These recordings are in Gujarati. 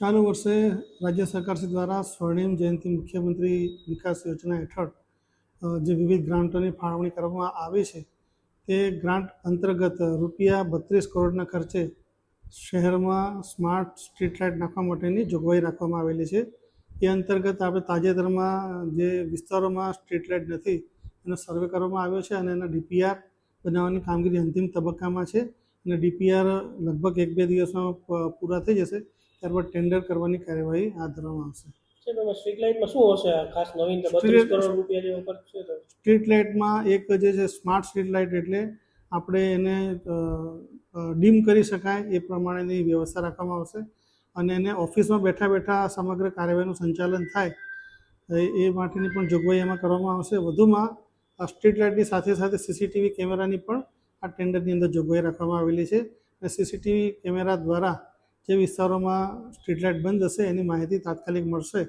ચાલુ વર્ષે રાજ્ય સરકારશ્રી દ્વારા સ્વર્ણિમ જયંતિ મુખ્યમંત્રી વિકાસ યોજના હેઠળ જે વિવિધ ગ્રાન્ટોની ફાળવણી કરવામાં આવી છે, તે ગ્રાન્ટ અંતર્ગત રૂપિયા બત્રીસ કરોડના ખર્ચે શહેરમાં સ્માર્ટ સ્ટ્રીટ લાઇટ નાખવા માટેની જોગવાઈ રાખવામાં આવેલી છે. એ અંતર્ગત આપણે તાજેતરમાં જે વિસ્તારોમાં સ્ટ્રીટ લાઇટ નથી, એનો સર્વે કરવામાં આવ્યો છે અને એના ડીપીઆર બનાવવાની કામગીરી અંતિમ તબક્કામાં છે. અને ડીપીઆર લગભગ એક બે દિવસમાં પૂરા થઈ જશે. ત્યારબાદ ટેન્ડર કરવાની કાર્યવાહી હાથ ધરવામાં આવશે. સ્ટ્રીટ લાઇટમાં એક જે છે સ્માર્ટ સ્ટ્રીટ લાઇટ એટલે આપણે એને ડીમ કરી શકાય એ પ્રમાણેની વ્યવસ્થા રાખવામાં આવશે અને એને ઓફિસમાં બેઠા બેઠા સમગ્ર કાર્યવાહીનું સંચાલન થાય એ- માટેની પણ જોગવાઈ એમાં કરવામાં આવશે. વધુમાં આ સ્ટ્રીટ લાઇટની સાથે સાથે સીસીટીવી કેમેરાની પણ આ ટેન્ડરની અંદર જોગવાઈ રાખવામાં આવેલી છે અને સીસીટીવી કેમેરા દ્વારા જે વિસ્તારોમાં સ્ટ્રીટ લાઇટ બંધ હશે એની માહિતી તાત્કાલિક મળશે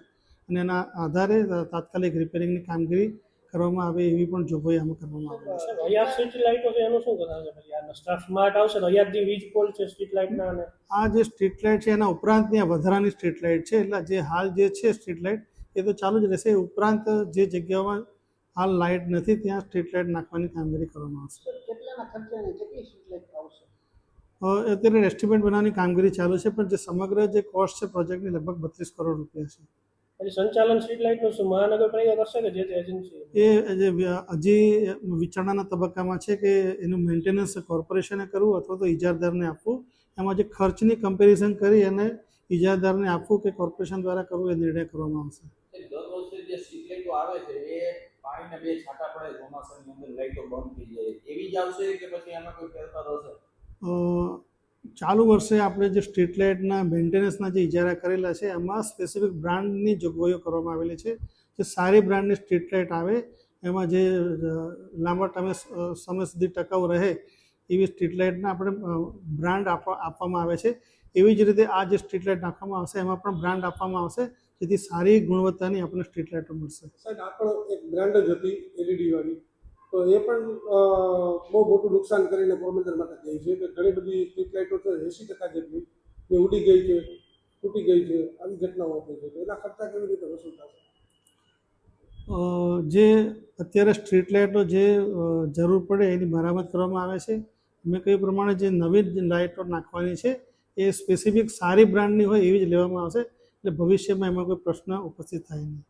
અને એના આધારે તાત્કાલિક રિપેરિંગની કામગીરી કરવામાં આવે એવી પણ જોગવાઈ આમાં કરવામાં આવે છે. સ્ટ્રીટ લાઇટો છે એનું શું કરાશે આ સ્માર્ટ આવશે હયાતની વીજ પોલ છે સ્ટ્રીટ લાઇટના આ જે સ્ટ્રીટ લાઇટ છે એના ઉપરાંત ત્યાં વધારાની સ્ટ્રીટ લાઇટ છે એટલે જે હાલ જે છે સ્ટ્રીટ લાઇટ એ તો ચાલુ જ રહેશે. ઉપરાંત જે જગ્યાઓમાં હાલ લાઇટ નથી ત્યાં સ્ટ્રીટ લાઇટ નાખવાની કામગીરી કરવામાં આવશે. કેટલાના ખર્ચે કેટલી સ્ટ્રીટ લાઇટ આવશે? અત્યારે એસ્ટિમેટ બનાવવાની કામગીરી ચાલુ છે પણ જે સમગ્ર જે કોસ્ટ છે પ્રોજેક્ટની લગભગ બત્રીસ કરોડ રૂપિયા છે. સંચાલન સ્ટ્રીટ લાઇટનું શું મહાનગરપાલિકા કરશે કે જે તે એજન્સી એ જે હજી વિચારણાના તબક્કામાં છે કે એનું મેન્ટેનન્સ કોર્પોરેશને કરવું અથવા તો ઇજારદારને આપવું. એમાં જે ખર્ચની કમ્પેરિઝન કરી અને ઇજારદારને આપવું કે કોર્પોરેશન દ્વારા કરવું એ નિર્ણય કરવામાં આવશે. દર વર્ષે જે સ્ટ્રીટ લાઇટો આવે છે એ પાણીના બે છાંટા પડે ચોમાસાની અંદર લાઇટો બંધ થઈ જાય. એવી જ આવશે કે પછી એમાં કોઈ ફેરફાર હશે? અ, ચાલુ વર્ષે આપણે જે સ્ટ્રીટ લાઇટના મેન્ટેનન્સના જે ઇજારા કરેલા છે, એમાં સ્પેસિફિક બ્રાન્ડની જોગવાઈઓ કરવામાં આવેલી છે, જે સારી બ્રાન્ડની સ્ટ્રીટ લાઇટ આવે, એમાં જે લાંબા ટાઈમે સમય સુધી ટકાઉ રહે, એવી સ્ટ્રીટ લાઇટના આપણે બ્રાન્ડ આપવા, આપવામાં આવે છે. એવી જ રીતે આ જે સ્ટ્રીટ લાઇટ નાખવામાં આવશે, એમાં પણ બ્રાન્ડ આપવામાં આવશે, જેથી સારી ગુણવત્તાની આપણને સ્ટ્રીટ લાઇટો મળશે. સાહેબ, આ પણ એક બ્રાન્ડ જ હતી એલઈડી વાળી. તો એ પણ બહુ મોટું નુકસાન કરીને પોરબંદર માટે ગઈ છે કે ઘણી બધી સ્ટ્રીટ લાઇટો છે એંસી ટકા જેટલી એ ઉડી ગઈ છે, તૂટી ગઈ છે, આવી ઘટનાઓ થઈ છે. એના ખર્ચા કેવી રીતે વસૂલ થશે? જે અત્યારે સ્ટ્રીટ લાઇટો જે જરૂર પડે એની મરામત કરવામાં આવે છે. મેં કહ્યું પ્રમાણે જે નવી જ લાઇટો નાખવાની છે, એ સ્પેસિફિક સારી બ્રાન્ડની હોય એવી જ લેવામાં આવશે. એટલે ભવિષ્યમાં એમાં કોઈ પ્રશ્ન ઉપસ્થિત થાય નહીં.